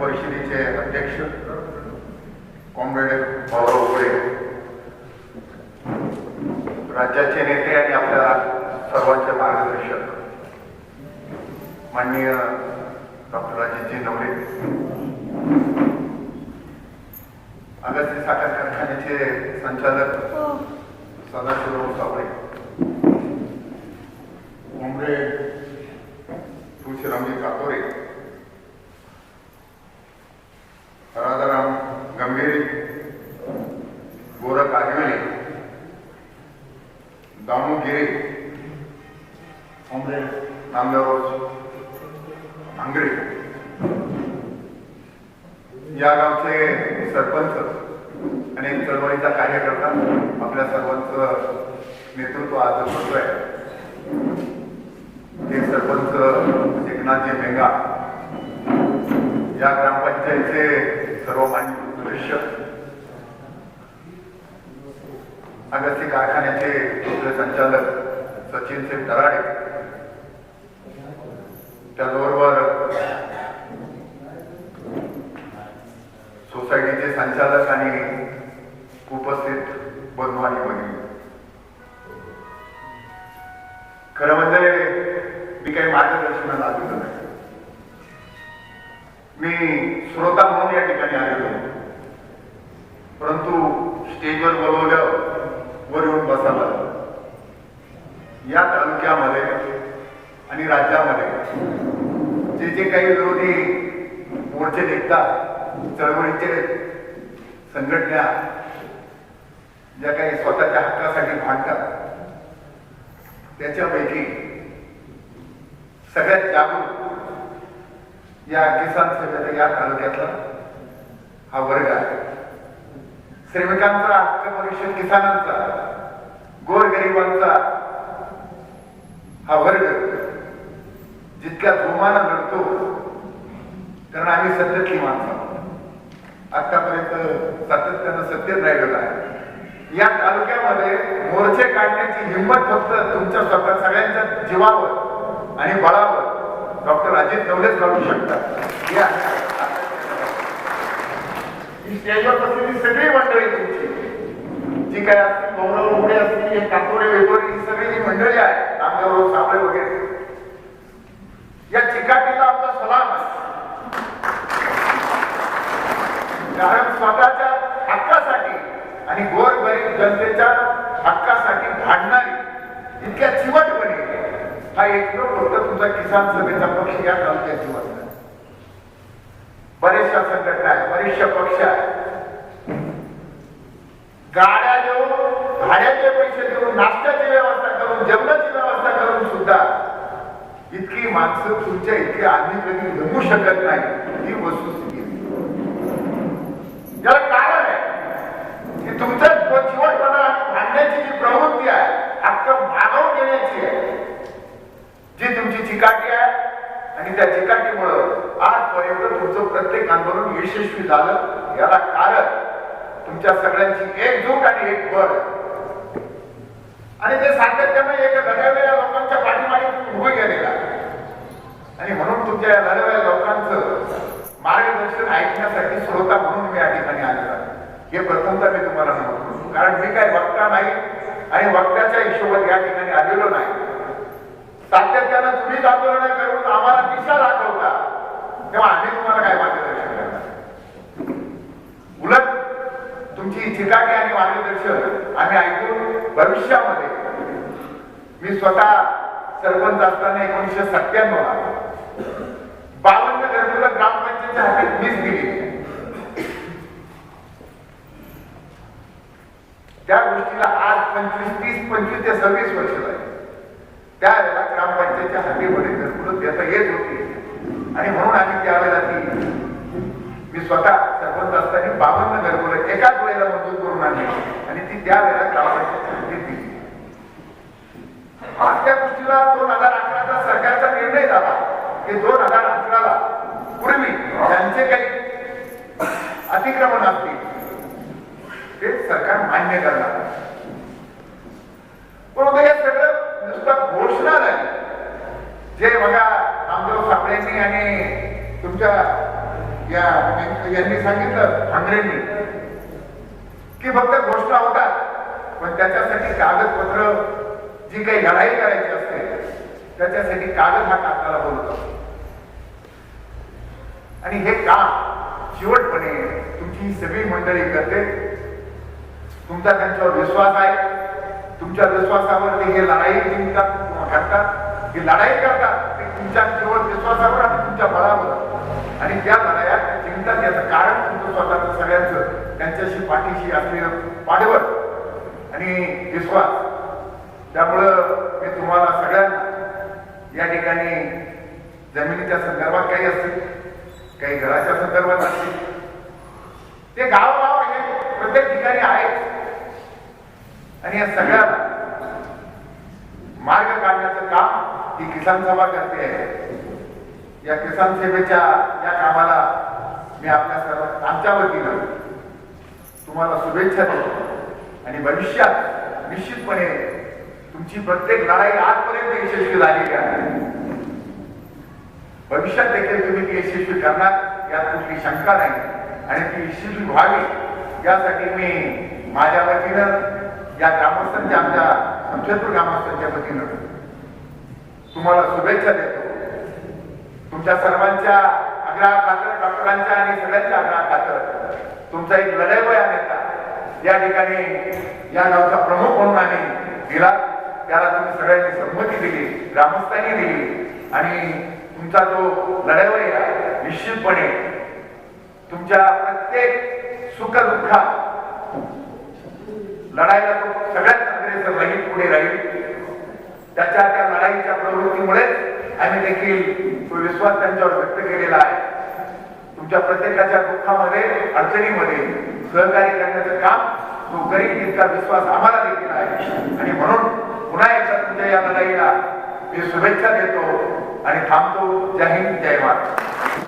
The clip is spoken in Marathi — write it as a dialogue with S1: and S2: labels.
S1: परिषदेचे अध्यक्ष कॉम्रेड भाऊराव राज्याचे नेते आणि आपल्या सर्वांचे मार्गदर्शक माननीय डॉक्टर राजेशजी नवरे अगस्ती साखर कारखान्याचे संचालक सदाशिवराव सावळे. कॉम्रेड नामदेवराव भांगरे या गावचे सरपंच आणि चळवळीचा कार्यकर्ता आपल्या सर्वांचं नेतृत्व आज करतोय ते सरपंच एकनाथजी मेंगा या ग्रामपंचायतचे सर्वमान्य सदस्य अगस्ती कारखान्याचे दुसरे संचालक सचिन सिंग दराडे त्याचबरोबर सोसायटीचे संचालक आणि उपस्थित बंधू आणि भगिनी खरं म्हणजे मी काही मार्गदर्शनाला आलेलो नाही. मी श्रोता म्हणून या ठिकाणी आलेलो परंतु स्टेजवर बोलवलं वर येऊन बसायला या तालुक्यामध्ये आणि राज्यात जे जे काही विरोधी मोर्चे निघतात चळवळीचे संघटना ज्या काही स्वतःच्या हक्कासाठी भांडतात त्याच्यापैकी सगळ्यात जागरूक या किसान सभेचा या तालुक्यातला हा वर्ग आहे. श्रमिकांचा हक्क परिषद किसानांचा गोरगरिबांचा हा वर्ग जितक्या जोमानं लढतो कारण आम्ही सत्यातली माणसं आहोत. आतापर्यंत सातत्यानं सत्तेत राहिलेलं आहे. या तालुक्यामध्ये मोर्चे काढण्याची हिंमत फक्त तुमच्या स्वतः सगळ्यांच्या जीवावर आणि बळावर डॉक्टर अजित नवलेच काढू शकतात. या. स्टेजवर बसलेली सगळी मंडळी तुमची जी काय असतील गौरव उघडे असतील हे कातोडे ही सगळी जी मंडळी आहे नामदेवराव साबळे वगैरे या चिकाटीला आपला सलाम आहे. कारण स्वतःच्या हक्कासाठी आणि गोरगरीब जनतेच्या हक्कासाठी भांडणारी इतक्या चिवटपणे हा एकमेव फक्त तुमचा किसान सभेचा पक्ष या तालुक्यात चिवट आहे. बरेचशा संघटना आहे बरेचशा पक्ष आहे गाड्या देऊन भाड्याचे पैसे देऊन नाश्त्याची व्यवस्था करून जेवणाची व्यवस्था करून सुद्धा इतकी माणसं तुमच्या इतके आधी कधी जमू शकत नाही ही वस्तुस्थिती त्याला कारण आहे की तुमचा चिवटपणा आणि भांडण्याची जी प्रवृत्ती आहे हक्क मानव घेण्याची आहे जी तुमची चिकाटी आहे आणि त्या चिकाटीमुळं आजपर्यंत तुमचं प्रत्येक आंदोलन यशस्वी झालं याला कारण तुमच्या सगळ्यांची एकजूट आणि एक बळ आणि ते सातत्यानं एक घड्या लोकांच्या पाठी तुम्ही उभे गेलेला आणि म्हणून तुमच्या या लढव्या लोकांचं मार्गदर्शन ऐकण्यासाठी श्रोता म्हणून मी या ठिकाणी आलेलो आहे. हे प्रथमता मी तुम्हाला सांगतो. कारण मी काही वक्ता नाही आणि वक्त्याच्या हिशोबात या ठिकाणी आलेलो नाही. सातत्यानं तुम्हीच आंदोलन करून आम्हाला दिशा दाखवता तेव्हा आम्ही तुम्हाला काय मार्गदर्शन करणार? उलट तुमची चिकाटी आणि मार्गदर्शन आम्ही ऐकून भविष्यामध्ये मी स्वतः सरपंच असताना एकोणीसशे सत्त्याण्णव बावन्न घरकुला ग्रामपंचायतच्या हातात मीच दिली. त्या गोष्टीला आज पंचवीस तीस पंचवीस ते सव्वीस वर्ष झाली त्यावेळेला ग्रामपंचायतच्या हातीमध्ये घरकुलं देता येत होती. आणि म्हणून आम्ही त्यावेळेला ती मी स्वतः सरपंच असताना बावन्न घरकुलं एकाच वेळेला मंजूर करून आणली. आणि ती त्यावेळेला ग्रामपंचायत हाती दिली. आज त्या गोष्टीला दोन हजार अकराचा सरकारचा निर्णय झाला. हे दोन हजार अकराला पूर्वी त्यांचे काही अतिक्रमण असतील ते सरकार मान्य करणार पण हे सगळं नुसतं घोषणा नाही. जे बघा नामदेव सापळेंनी आणि तुमच्या या यांनी सांगितलं ठाकरेंनी की फक्त घोषणा होतात पण त्याच्यासाठी कागदपत्र जी काही लढाई करायची असते त्याच्यासाठी कागद हा कागदाला बोलतो. आणि हे काम शेवटपणे तुमची सगळी मंडळी करते. तुमचा त्यांच्यावर विश्वास आहे. तुमच्या विश्वासावर ते हे लढाई जिंकतात किंवा करतात. ही लढाई करतात ते तुमच्या केवळ विश्वासावर आणि तुमच्या बळावर. आणि त्या लढायात जिंकतात याचं कारण तुमचं स्वतःचं सगळ्यांचं त्यांच्याशी पाठीशी असलेलं पाठवत आणि विश्वास. त्यामुळं मी तुम्हाला सगळ्यांना या ठिकाणी जमिनीच्या संदर्भात काही असतील काही घराच्या संदर्भात असतील ते गावोगाव हे प्रत्येक ठिकाणी आहेत आणि या सगळ्याला मार्ग काढण्याचं काम ही किसान सभा करते आहे. या किसान सेवेच्या या कामाला मी आपल्या सर्व आमच्या वतीनं तुम्हाला शुभेच्छा देतो. आणि भविष्यात निश्चितपणे तुमची प्रत्येक लढाई आजपर्यंत यशस्वी झालेली आहे. भविष्यात देखील तुम्ही ती यशस्वी करणार यात कुठली शंका नाही. आणि ती यशस्वी व्हावी यासाठी मी माझ्या वतीनं या ग्रामस्थांच्या आमच्या समशेदपूर ग्रामस्थांच्या वतीनं तुम्हाला शुभेच्छा देतो. तुमच्या सर्वांच्या आग्रहा खातर डॉक्टरांच्या आणि सगळ्यांच्या आग्रहा खातर तुमचा एक लढाईवया नेता. या ठिकाणी या गावचा प्रमुख म्हणून आम्ही दिला त्याला तुम्ही सगळ्यांनी संमती दिली ग्रामस्थांनी दिली आणि तुमचा जो लढाईवया निश्चितपणे तुमच्या प्रत्येक सुख दुःखात लढाईला तो सगळ्यात अग्रेसर राहील पुढे राहील. त्याच्या त्या लढाईच्या प्रवृत्तीमुळेच आम्ही देखील तो विश्वास त्यांच्यावर व्यक्त केलेला आहे. तुमच्या प्रत्येकाच्या दुःखामध्ये अडचणीमध्ये सहकार्य करण्याचं काम तो करील इतका विश्वास आम्हाला देखील आहे. आणि म्हणून पुन्हा एकदा तुमच्या या लढाईला मी शुभेच्छा देतो आणि थांबतो. जय हिंद जय महाराज